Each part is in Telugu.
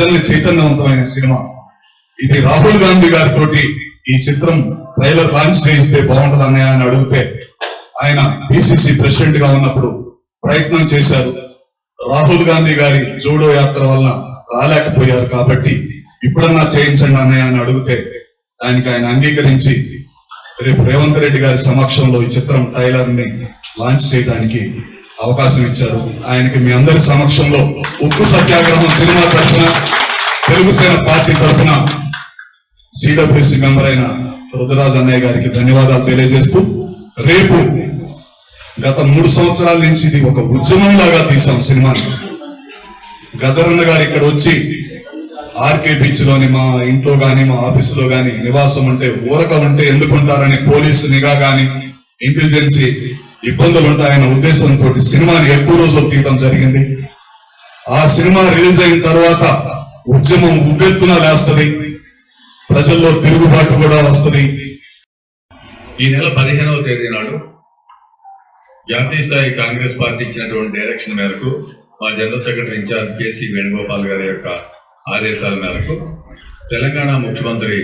ప్రజల్ని చైతన్యవంతమైన సినిమా. ఇది రాహుల్ గాంధీ గారితో ఈ చిత్రం ట్రైలర్ లాంచ్ చేయిస్తే బాగుంటది అన్నయ్య ఆయన అడిగితే ఆయన బీసీసీ ప్రెసిడెంట్గా ఉన్నప్పుడు ప్రయత్నం చేశారు. రాహుల్ గాంధీ గారి జోడో యాత్ర వల్ల రాలేకపోయారు కాబట్టి ఇప్పుడన్నా చేయించండి అన్నయ్య అని అడిగితే దానికి ఆయన అంగీకరించి రేపు రేవంత్ రెడ్డి గారి సమక్షంలో ఈ చిత్రం ట్రైలర్ని లాంచ్ చేయడానికి అవకాశం ఇచ్చారు. ఆయనకి మీ అందరి సమక్షంలో ఉక్కు సత్యాగ్రహం సినిమా తరఫున తెలుగు సేన పార్టీ తరఫున సిడబ్ల్యూసి మెంబర్ అయిన రుద్రరాజ్ అన్నయ్య గారికి ధన్యవాదాలు తెలియజేస్తూ రేపు గత మూడు సంవత్సరాల నుంచి ఇది ఒక ఉద్యమం లాగా తీసాం సినిమాని. గదరన్న గారు ఇక్కడ వచ్చి ఆర్కే బీచ్లోని మా ఇంట్లో గాని మా ఆఫీసులో గాని నివాసం ఉంటే ఊరక ఉంటే ఎందుకుంటారని పోలీసు నిఘా గాని ఇంటెలిజెన్సీ ఇబ్బందులు ఉంటాయన్న ఉద్దేశంతో సినిమాని ఎక్కువ రోజులు తీయడం జరిగింది. ఆ సినిమా రిలీజ్ అయిన తర్వాత ఉద్యమం ఉవ్వెత్తున లేస్తుంది. ప్రజల్లో తిరుగుబాటు కూడా వస్తది. ఈ నెల పదిహేనవ తేదీ నాడు జాతీయ స్థాయి కాంగ్రెస్ పార్టీ ఇచ్చినటువంటి డైరెక్షన్ మేరకు మా general secretary in-charge KC Venugopal గారి యొక్క ఆదేశాల మేరకు తెలంగాణ ముఖ్యమంత్రి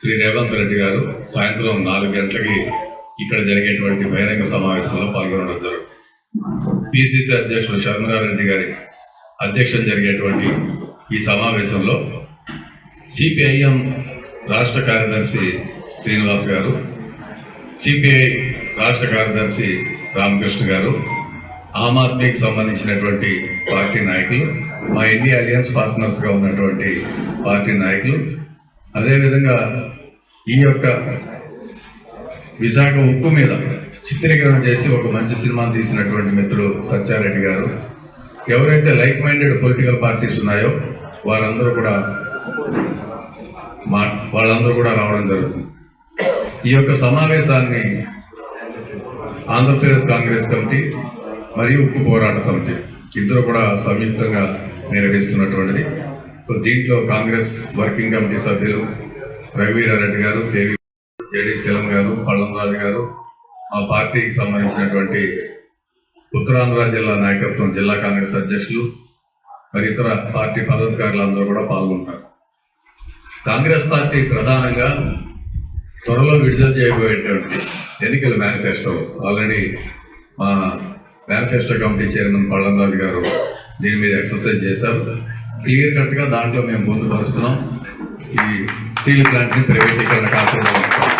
శ్రీ రేవంత్ రెడ్డి గారు సాయంత్రం నాలుగు గంటలకి ఇక్కడ జరిగేటువంటి బహిరంగ సమావేశంలో పాల్గొనడం జరుగుతుంది. పిసిసి అధ్యక్షులు శర్మరారెడ్డి గారి అధ్యక్షం జరిగేటువంటి ఈ సమావేశంలో సిపిఐఎం రాష్ట్ర కార్యదర్శి శ్రీనివాస్ గారు సిపిఐ రాష్ట్ర కార్యదర్శి రామకృష్ణ గారు ఆమ్ ఆద్మీకి సంబంధించినటువంటి పార్టీ నాయకులు మా ఇండియా అలియన్స్ పార్ట్నర్స్గా ఉన్నటువంటి పార్టీ నాయకులు. అదేవిధంగా ఈ యొక్క విశాఖ ఉక్కు మీద చిత్రీకరణ చేసి ఒక మంచి సినిమా తీసినటువంటి మిత్రుడు సత్యారెడ్డి గారు. ఎవరైతే లైక్ మైండెడ్ పొలిటికల్ పార్టీస్ ఉన్నాయో వారందరూ కూడా మా వాళ్ళందరూ కూడా రావడం జరుగుతుంది. ఈ యొక్క సమావేశాన్ని ఆంధ్రప్రదేశ్ కాంగ్రెస్ కమిటీ మరియు ఉక్కు పోరాట సమితి ఇద్దరు కూడా సంయుక్తంగా నిర్వహిస్తున్నటువంటిది. సో దీంట్లో కాంగ్రెస్ వర్కింగ్ కమిటీ సభ్యులు రఘువీరారెడ్డి గారు కేవీ జేడి శీలం గారు పళ్ళంరాజు గారు ఆ పార్టీకి సంబంధించినటువంటి ఉత్తరాంధ్ర జిల్లా నాయకత్వం జిల్లా కాంగ్రెస్ అధ్యక్షులు మరి ఇతర పార్టీ పదాధికారులందరూ కూడా పాల్గొంటారు కాంగ్రెస్ పార్టీ ప్రధానంగా త్వరలో విడుదల చేయబోయేటువంటి ఎన్నికల మేనిఫెస్టో ఆల్రెడీ మా manifesto committee chairman Pallamraju garu దీని మీద ఎక్సర్సైజ్ చేశారు క్లియర్ కట్గా దాంట్లో మేము పొందుపరుస్తున్నాం ఈ స్టీల్ ప్లాంట్ని ప్రైవేటీకరణ కాకుండా ఉంచుతాం.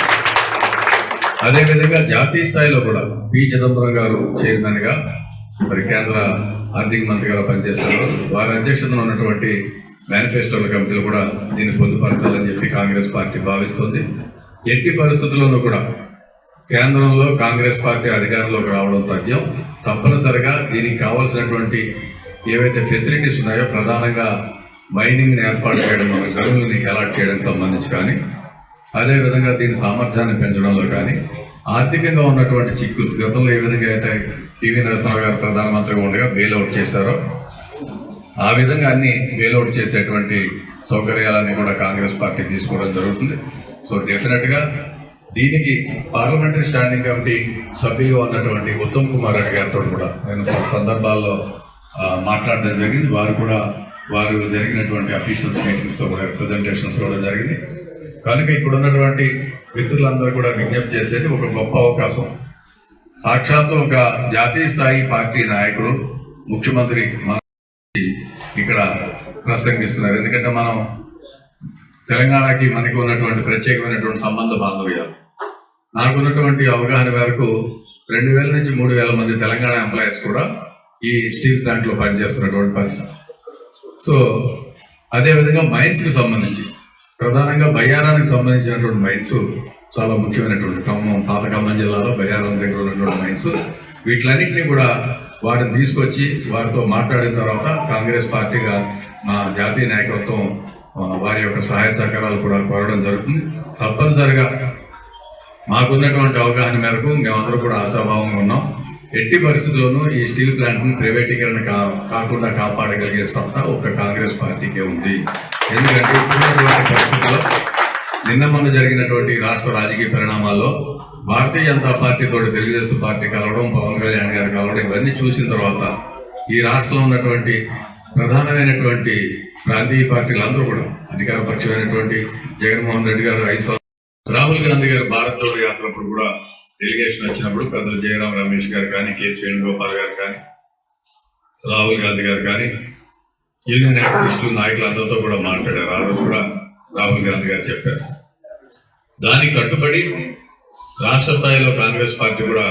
అదేవిధంగా జాతీయ స్థాయిలో కూడా పి. చిదంబరం గారు చైర్మన్గా మరి కేంద్ర ఆర్థిక మంత్రిగా పనిచేస్తారు. వారి అధ్యక్షతన ఉన్నటువంటి మేనిఫెస్టోల కమిటీలు కూడా దీన్ని పొందుపరచాలని చెప్పి కాంగ్రెస్ పార్టీ భావిస్తుంది. ఎట్టి పరిస్థితుల్లోనూ కూడా కేంద్రంలో కాంగ్రెస్ పార్టీ అధికారంలోకి రావడం తథ్యం. తప్పనిసరిగా దీనికి కావాల్సినటువంటి ఏవైతే ఫెసిలిటీస్ ఉన్నాయో ప్రధానంగా మైనింగ్ని ఏర్పాటు చేయడం గనులని అలాట్ చేయడానికి సంబంధించి కానీ అదేవిధంగా దీని సామర్థ్యాన్ని పెంచడంలో కానీ ఆర్థికంగా ఉన్నటువంటి చిక్కులు గతంలో ఏ విధంగా అయితే పివి నరసింహరావు గారు ప్రధానమంత్రిగా ఉండగా బెయిల్అవుట్ చేశారో ఆ విధంగా అన్ని బెయిల్అవుట్ చేసేటువంటి సౌకర్యాలన్నీ కూడా కాంగ్రెస్ పార్టీ తీసుకోవడం జరుగుతుంది. సో డెఫినెట్గా దీనికి పార్లమెంటరీ స్టాండింగ్ కమిటీ సభ్యులు ఉన్నటువంటి ఉత్తమ్ కుమార్ రెడ్డి గారితో కూడా నేను సందర్భాల్లో మాట్లాడడం జరిగింది. వారు కూడా వారు జరిగినటువంటి అఫీషియల్స్ మీటింగ్స్తో కూడా ప్రజెంటేషన్స్ కూడా జరిగింది. కనుక ఇక్కడ ఉన్నటువంటి మిత్రులందరూ కూడా విజ్ఞప్తి చేసేది ఒక గొప్ప అవకాశం. సాక్షాత్తు ఒక జాతీయ స్థాయి పార్టీ నాయకుడు ముఖ్యమంత్రి ఇక్కడ ప్రసంగిస్తున్నారు. ఎందుకంటే మనం తెలంగాణకి మనకి ఉన్నటువంటి ప్రత్యేకమైనటువంటి సంబంధ బాంధవ్యాలు. నాకున్నటువంటి అవగాహన మేరకు రెండు వేల నుంచి మూడు వేల మంది తెలంగాణ ఎంప్లాయీస్ కూడా ఈ స్టీల్ ప్లాంట్లో పనిచేస్తున్నటువంటి పరిస్థితి. సో అదేవిధంగా మైన్స్కి సంబంధించి ప్రధానంగా బయ్యారానికి సంబంధించినటువంటి మైన్స్ చాలా ముఖ్యమైనటువంటి ఖమ్మం పాత ఖమ్మం జిల్లాలో బయ్యారం దగ్గర ఉన్నటువంటి మైన్స్. వీటిలన్నింటినీ కూడా వారిని తీసుకొచ్చి వారితో మాట్లాడిన తర్వాత కాంగ్రెస్ పార్టీగా మా జాతీయ నాయకత్వం వారి యొక్క సహాయ సహకారాలు కూడా కోరడం జరుగుతుంది. తప్పనిసరిగా మాకున్నటువంటి అవగాహన మేరకు మేమందరం కూడా ఆశాభావంగా ఉన్నాం. ఎట్టి పరిస్థితుల్లోనూ ఈ స్టీల్ ప్లాంట్ని ప్రైవేటీకరణ కా కాకుండా కాపాడగలిగే సత్తా ఒక కాంగ్రెస్ పార్టీకే ఉంది. ఎందుకంటే ఇప్పుడున్నటువంటి పరిస్థితుల్లో నిన్న మొన్న జరిగినటువంటి రాష్ట్ర రాజకీయ పరిణామాల్లో భారతీయ జనతా పార్టీ తోటి తెలుగుదేశం పార్టీ కలవడం పవన్ కళ్యాణ్ గారు కలవడం ఇవన్నీ చూసిన తర్వాత ఈ రాష్ట్రంలో ఉన్నటువంటి ప్రధానమైనటువంటి ప్రాంతీయ పార్టీలు అందరూ కూడా అధికార పక్షమైనటువంటి జగన్మోహన్ రెడ్డి గారు ఐదు రాహుల్ గాంధీ గారు భారత్ జోడో యాత్రప్పుడు కూడా డెలిగేషన్ వచ్చినప్పుడు పెద్దలు జయరాం రమేష్ గారు కానీ కేసి వేణుగోపాల్ గారు కానీ రాహుల్ గాంధీ గారు కానీ యూనియన్ యాక్టివిస్టులు నాయకులందరితో కూడా మాట్లాడారు. ఆ రోజు కూడా రాహుల్ గాంధీ గారు చెప్పారు. దానికి కట్టుబడి రాష్ట్ర స్థాయిలో కాంగ్రెస్ పార్టీ కూడా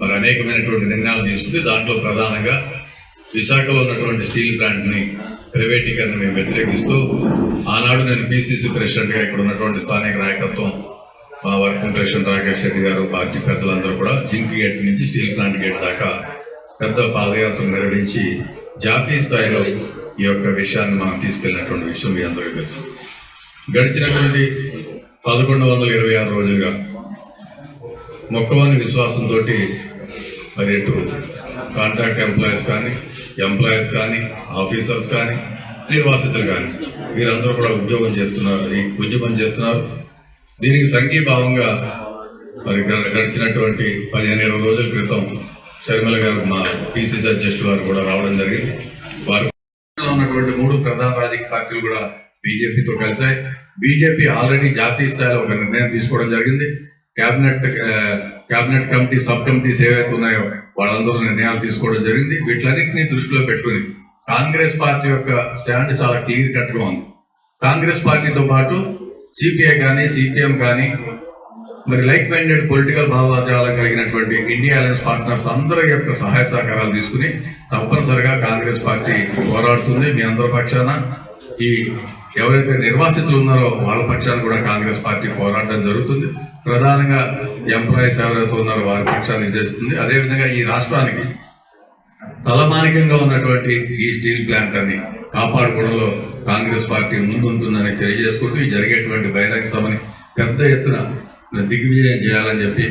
మరి అనేకమైనటువంటి నిర్ణయాలు తీసుకుంది. దాంట్లో ప్రధానంగా విశాఖలో ఉన్నటువంటి స్టీల్ ప్లాంట్ని ప్రైవేటీకరణ మేము వ్యతిరేకిస్తూ ఆనాడు నేను పీసీసీ ప్రెసిడెంట్గా ఇక్కడ ఉన్నటువంటి స్థానిక నాయకత్వం మా వర్కింగ్ ప్రెసిడెంట్ రాకేష్ రెడ్డి గారు పార్టీ పెద్దలందరూ కూడా జింక్ గేట్ నుంచి స్టీల్ ప్లాంట్ గేట్ దాకా పెద్ద పాదయాత్ర నిర్వహించి జాతీయ స్థాయిలో ఈ యొక్క విషయాన్ని మనం తీసుకెళ్ళినటువంటి విషయం మీ అందరికీ తెలుసు. గడిచినటువంటి పదకొండు వందల ఇరవై ఆరు రోజులుగా మొక్కవాని విశ్వాసంతో మరి ఎటు కాంట్రాక్ట్ ఎంప్లాయీస్ కానీ ఎంప్లాయీస్ కానీ ఆఫీసర్స్ కానీ నిర్వాసితులు కానీ వీరందరూ కూడా ఉద్యోగం చేస్తున్నారు ఈ ఉద్యమం చేస్తున్నారు. దీనికి సంఘీభావంగా మరి గడిచినటువంటి పదిహేను ఇరవై రోజుల క్రితం శర్మల గారు మా పిసిసి అధ్యక్షులు వారు కూడా రావడం జరిగింది. వారు ఉన్నటువంటి మూడు ప్రధాన రాజకీయ పార్టీలు కూడా బీజేపీతో కలిశాయి. బీజేపీ ఆల్రెడీ జాతీయ స్థాయిలో ఒక నిర్ణయం తీసుకోవడం జరిగింది. Cabinet cabinet committee sub committees ఏవైతే ఉన్నాయో వాళ్ళందరూ నిర్ణయాలు తీసుకోవడం జరిగింది. వీటిలన్నింటినీ దృష్టిలో పెట్టుకుని కాంగ్రెస్ పార్టీ యొక్క స్టాండ్ చాలా క్లియర్ కట్గా ఉంది. కాంగ్రెస్ పార్టీతో పాటు సిపిఐ కానీ సిపిఎం కానీ మరి లైక్ మైండెడ్ పొలిటికల్ భావజాలం కలిగినటువంటి ఇండియా అలయన్స్ పార్ట్నర్స్ అందరి యొక్క సహాయ సహకారాలు తీసుకుని తప్పనిసరిగా కాంగ్రెస్ పార్టీ పోరాడుతుంది. మీ అందరి పక్షాన ఈ ఎవరైతే నిర్వాసితులు ఉన్నారో వాళ్ళ పక్షాన కూడా కాంగ్రెస్ పార్టీ పోరాడడం జరుగుతుంది. ప్రధానంగా ఎంప్లాయీస్ ఎవరైతే ఉన్నారో వారి పక్షాన్ని చేస్తుంది అదేవిధంగా ఈ రాష్ట్రానికి తలమానికంగా ఉన్నటువంటి ఈ స్టీల్ ప్లాంట్ అని కాపాడుకోవడంలో కాంగ్రెస్ పార్టీ ముందుంటుందని తెలియజేసుకుంటూ జరిగేటువంటి బహిరంగ సభని పెద్ద ఎత్తున దిగ్విజయం చేయాలని చెప్పి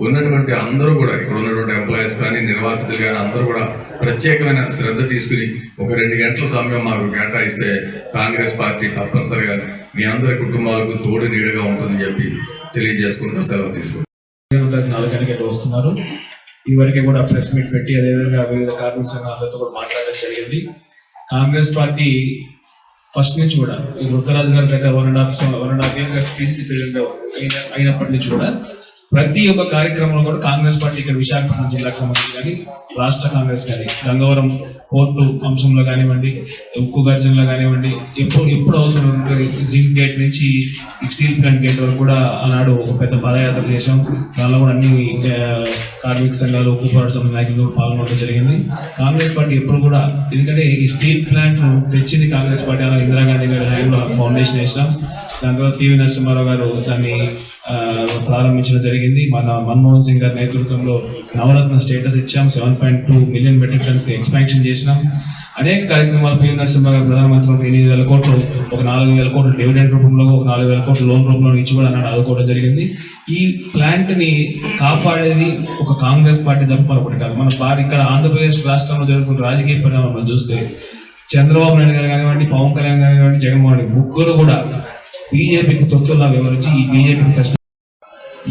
ఉన్నటువంటి అందరూ కూడా ఇక్కడ ఉన్నటువంటి ఎంప్లాయీస్ కానీ నిర్వాసితులు కానీ అందరూ కూడా ప్రత్యేకమైన శ్రద్ధ తీసుకుని ఒక రెండు గంటల సమయం మాకు కేటాయిస్తే కాంగ్రెస్ పార్టీ తప్పనిసరిగా మీ అందరి కుటుంబాలకు తోడు నీడగా ఉంటుందని చెప్పి తెలియజేసుకుంటూ సెలవు తీసుకుంటాం నాలుగు గంటలకి వస్తున్నారు. ఈ కూడా ప్రెస్ మీట్ పెట్టి అదేవిధంగా వివిధ కార్మిక సంఘాలతో కూడా మాట్లాడడం జరిగింది. కాంగ్రెస్ పార్టీ ఫస్ట్ నుంచి కూడా ఈ వృత్తరాజు గారు గత one and half one and half year PCC president అయినప్పటి నుంచి కూడా ప్రతి ఒక్క కార్యక్రమంలో కూడా కాంగ్రెస్ పార్టీ ఇక్కడ విశాఖపట్నం జిల్లాకు సంబంధించి కానీ రాష్ట్ర కాంగ్రెస్ కానీ గంగవరం పోర్టు అంశంలో కానివ్వండి ఉక్కు గర్జనలో కానివ్వండి ఎప్పుడు ఎప్పుడు అవసరం ఉంటే జింక్ గేట్ నుంచి ఈ స్టీల్ ప్లాంట్ గేట్ వరకు కూడా ఆనాడు ఒక పెద్ద పాదయాత్ర చేశాం. దానిలో కూడా అన్ని కార్మిక సంఘాలు ఉక్కు పోరాట సంఘం నాయకులు పాల్గొనడం జరిగింది. కాంగ్రెస్ పార్టీ ఎప్పుడు కూడా ఎందుకంటే ఈ స్టీల్ ప్లాంట్ తెచ్చింది కాంగ్రెస్ పార్టీ అలా ఇందిరాగాంధీ గారి హయాంలో ఫౌండేషన్ వేసినాం. దాని తర్వాత పివి నరసింహారావు గారు దాన్ని ప్రారంభించడం జరిగింది. మన మన్మోహన్ సింగ్ గారి నేతృత్వంలో నవరత్న స్టేటస్ ఇచ్చాం. Seven point two million metric టన్స్కి expansion చేసినాం. అనేక కార్యక్రమాలు పివి నరసింహ గారు ప్రధానమంత్రి ఎనిమిది వేల కోట్లు ఒక నాలుగు వేల కోట్లు డివిడెండ్ రూపంలో ఒక నాలుగు వేల కోట్లు లోన్ రూపంలో ఇచ్చి కూడా అన్నాడు ఆదుకోవడం జరిగింది. ఈ ప్లాంట్ని కాపాడేది ఒక కాంగ్రెస్ పార్టీ తప్ప మరొకటి కాదు. మన పార్టీ ఇక్కడ ఆంధ్రప్రదేశ్ రాష్ట్రంలో జరుగుతున్న రాజకీయ పరిణామం చూస్తే చంద్రబాబు నాయుడు గారు కానివ్వండి పవన్ కళ్యాణ్ గారు కానివ్వండి జగన్మోహన్ రెడ్డి ముగ్గురు కూడా బీజేపీకి తొత్తుల్లా వివరించి ఈ బీజేపీకి ప్రశ్న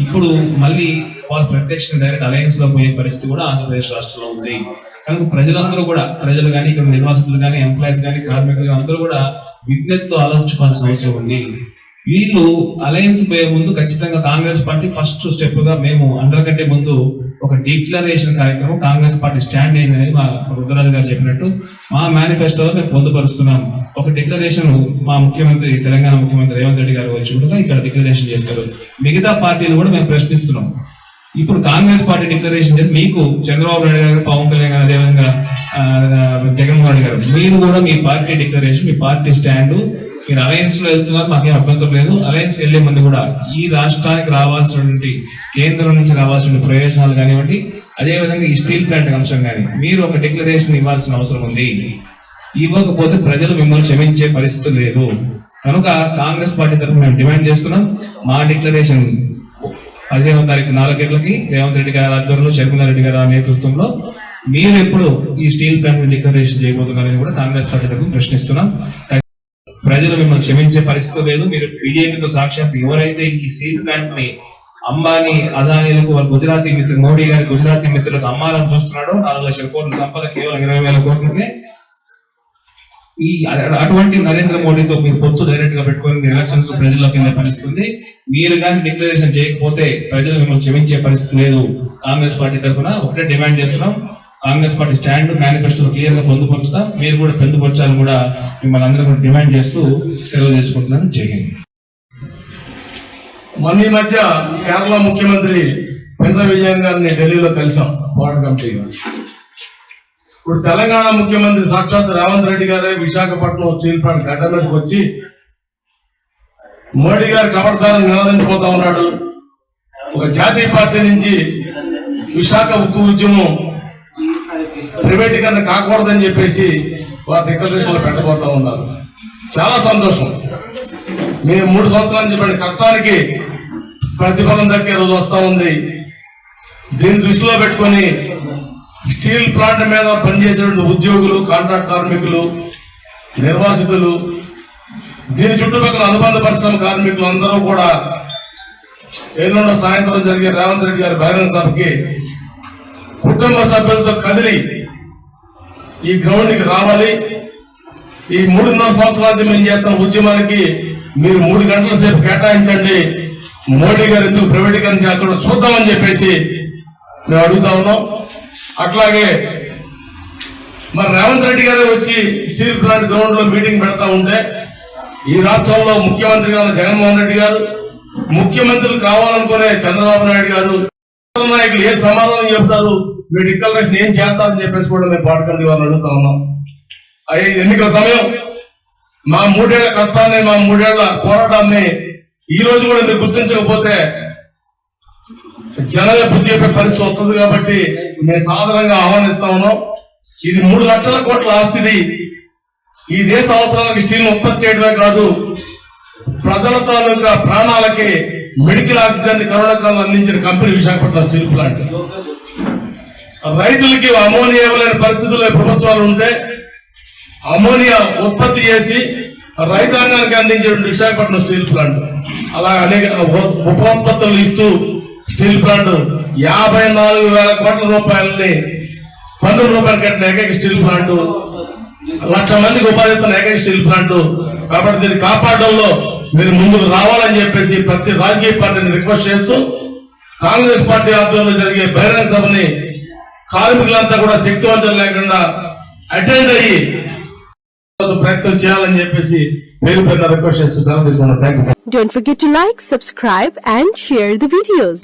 ఇప్పుడు మళ్ళీ వాళ్ళు ప్రత్యక్షంగా డైరెక్ట్ అలయన్స్లో పోయే పరిస్థితి కూడా ఆంధ్రప్రదేశ్ రాష్ట్రంలో ఉంది. కనుక ప్రజలందరూ కూడా ప్రజలు కానీ ఇక్కడ నిర్వాసితులు కానీ ఎంప్లాయీస్ కానీ కార్మికులు కానీ అందరూ కూడా విజ్ఞప్తితో ఆలోచించుకోవాల్సిన అవసరం ఉంది. వీళ్ళు అలయన్స్ పోయే ముందు ఖచ్చితంగా కాంగ్రెస్ పార్టీ ఫస్ట్ స్టెప్గా మేము అందరికంటే ముందు ఒక డిక్లరేషన్ కార్యక్రమం కాంగ్రెస్ పార్టీ స్టాండ్ అయిందనేది మా రుద్రరాజు గారు చెప్పినట్టు. మా మేనిఫెస్టోలో మేము పొందుపరుస్తున్నాం. ఒక డిక్లరేషన్ మా ముఖ్యమంత్రి తెలంగాణ ముఖ్యమంత్రి రేవంత్ రెడ్డి గారు వచ్చి కూడా ఇక్కడ డిక్లరేషన్ చేస్తారు. మిగతా పార్టీలు కూడా మేము ప్రశ్నిస్తున్నాం. ఇప్పుడు కాంగ్రెస్ పార్టీ డిక్లరేషన్ చేసి మీకు చంద్రబాబు నాయుడు గారు పవన్ కళ్యాణ్ గారు అదేవిధంగా జగన్మోహన్ రెడ్డి గారు మీరు కూడా మీ పార్టీ డిక్లరేషన్ మీ పార్టీ స్టాండ్ మీరు అలయన్స్లో వెళ్తున్నారు మాకేం అభ్యంతరం లేదు. అలయన్స్ వెళ్ళే ముందు కూడా ఈ రాష్ట్రానికి రావాల్సినటువంటి కేంద్రం నుంచి రావాల్సిన ప్రయోజనాలు కానివ్వండి అదేవిధంగా ఈ స్టీల్ ప్లాంట్ అంశం కానీ మీరు ఒక డిక్లరేషన్ ఇవ్వాల్సిన అవసరం ఉంది. ఇవ్వకపోతే ప్రజలు మిమ్మల్ని క్షమించే పరిస్థితి లేదు. కనుక కాంగ్రెస్ పార్టీ తరఫున మేము డిమాండ్ చేస్తున్నాం. మా డిక్లరేషన్ పదిహేనవ తారీఖు నాలుగు గంటలకి రేవంత్ రెడ్డి గారి ఆధ్వర్యంలో రెడ్డి గారి నేతృత్వంలో మీరు ఎప్పుడు ఈ స్టీల్ ప్లాంట్ డిక్లరేషన్ చేయబోతున్నారని కూడా కాంగ్రెస్ పార్టీ తరఫున ప్రశ్నిస్తున్నాం. ప్రజలు మిమ్మల్ని క్షమించే పరిస్థితి లేదు. మీరు బీజేపీతో సాక్షాత్ ఎవరైతే ఈ స్టీల్ ప్లాంట్ని అంబానీ అదానీలకు వాళ్ళ గుజరాతీ మిత్రులు మోడీ గారి గుజరాతీ మిత్రులకు అమ్మాలని చూస్తున్నాడో నాలుగు లక్షల కోట్ల సంపద కేవలం ఇరవై వేల కోట్లకే ఈ అటువంటి నరేంద్ర మోడీతో మీరు పొత్తు డైరెక్ట్గా పెట్టుకొని మీరు ఎలక్షన్స్ ప్రజల్లోకి వెళ్ళే పరిస్థితి మీరు కానీ డిక్లరేషన్ చేయకపోతే ప్రజలు మిమ్మల్ని క్షమించే పరిస్థితి లేదు. కాంగ్రెస్ పార్టీ తరఫున ఒకటే డిమాండ్ చేస్తున్నాం. కాంగ్రెస్ పార్టీ స్టాండ్ మేనిఫెస్టో క్లియర్గా పొందుపరుస్తా మీరు కూడా పొందుపరచాలని కూడా మిమ్మల్ని అందరూ కూడా డిమాండ్ చేస్తూ సెలవు చేసుకుంటున్నాను. జరిగింది మొన్న ఈ మధ్య కేరళ ముఖ్యమంత్రి పినరయి విజయన్ గారిని ఢిల్లీలో కలిసాం పోరాట కమిటీగా. ఇప్పుడు తెలంగాణ ముఖ్యమంత్రి సాక్షాత్ రేవంత్ రెడ్డి గారే విశాఖపట్నం స్టీల్ ప్లాంట్ గడ్డ మీదకి వచ్చి మోడీ గారు కబడతారని నిలదించిపోతా ఉన్నాడు. ఒక జాతీయ పార్టీ నుంచి విశాఖ ఉక్కు ఉద్యమం ప్రైవేటీకరణ కాకూడదని చెప్పేసి వారు డిక్లరేషన్లో పెట్టబోతా ఉన్నారు. చాలా సంతోషం. మేము మూడు సంవత్సరాల నుంచి పడిన కష్టానికి ప్రతిఫలం దక్కే రోజు వస్తూ ఉంది. దీన్ని దృష్టిలో పెట్టుకొని స్టీల్ ప్లాంట్ మీద పనిచేసేటువంటి ఉద్యోగులు కాంట్రాక్ట్ కార్మికులు నిర్వాసితులు దీని చుట్టుపక్కల అనుబంధ పరిశ్రమ కార్మికులు అందరూ కూడా ఎల్లుండ సాయంత్రం జరిగే రేవంత్ రెడ్డి గారి బహిరంగ సభకి కుటుంబ సభ్యులతో కదిలి ఈ గ్రౌండ్కి రావాలి. ఈ మూడున్నర సంవత్సరాలు మేము చేస్తున్న ఉద్యమానికి మీరు మూడు గంటల సేపు కేటాయించండి. మోడీ గారు ఎందుకు ప్రైవేటీకరణ చేస్తాడో చూద్దామని చెప్పేసి మేము అడుగుతా ఉన్నాం. అట్లాగే మరి రేవంత్ రెడ్డి గారే వచ్చి స్టీల్ ప్లాంట్ గ్రౌండ్లో మీటింగ్ పెడతా ఉంటే ఈ రాష్ట్రంలో ముఖ్యమంత్రి గారు జగన్మోహన్ రెడ్డి గారు ముఖ్యమంత్రులు కావాలనుకునే చంద్రబాబు నాయుడు గారు నాయకులు ఏ సమాధానం చెప్తారు? మీ డిక్లరేషన్ ఏం చేస్తారని చెప్పేసి కూడా మేము పాటకండి వారిని అడుగుతా ఉన్నాం. అయ్యే ఎన్నికల సమయం? మా మూడేళ్ళ కష్టాన్ని మా మూడేళ్ళ పోరాటాన్ని ఈ రోజు కూడా మీరు గుర్తించకపోతే జనమే బుద్ధి చెప్పే పరిస్థితి వస్తుంది కాబట్టి మేము సాధారణంగా ఆహ్వానిస్తా ఉన్నాం. ఇది మూడు లక్షల కోట్ల ఆస్తిది. ఈ దేశ అవసరాలకు స్టీల్ ఉత్పత్తి చేయడమే కాదు ప్రజల తాలూకా ప్రాణాలకి మెడికల్ ఆక్సిజన్ కరోనా కాలంలో అందించిన కంపెనీ విశాఖపట్నం స్టీల్ ప్లాంట్. రైతులకి అమోనియా ఇవ్వలేని పరిస్థితుల్లో ప్రభుత్వాలు ఉంటే అమోనియా ఉత్పత్తి చేసి రైతాంగానికి అందించే విశాఖపట్నం స్టీల్ ప్లాంట్. అలా అనేక ఉప ఉపోత్పత్తులు ఇస్తూ స్టీల్ ప్లాంట్ యాభై నాలుగు వేల కోట్ల రూపాయలని పన్నెండు రూపాయలు కట్టిన ఏకైక స్టీల్ ప్లాంట్ లక్ష మందికి ఉపాధి ఇస్తున్న ఏకైక స్టీల్ ప్లాంట్. కాబట్టి దీన్ని కాపాడడంలో మీరు ముందుకు రావాలని చెప్పేసి ప్రతి రాజకీయ పార్టీని రిక్వెస్ట్ చేస్తూ కాంగ్రెస్ పార్టీ ఆధ్వర్యంలో జరిగే బహిరంగ సభని కార్మికులంతా కూడా శక్తివంతం లేకుండా అటెండ్ అయ్యి ప్రయత్నం చేయాలని చెప్పేసి పేరు పైన రిక్వెస్ట్ చేస్తూ సెలవు తీసుకున్నాను thank you Don't forget to like, subscribe and share the videos.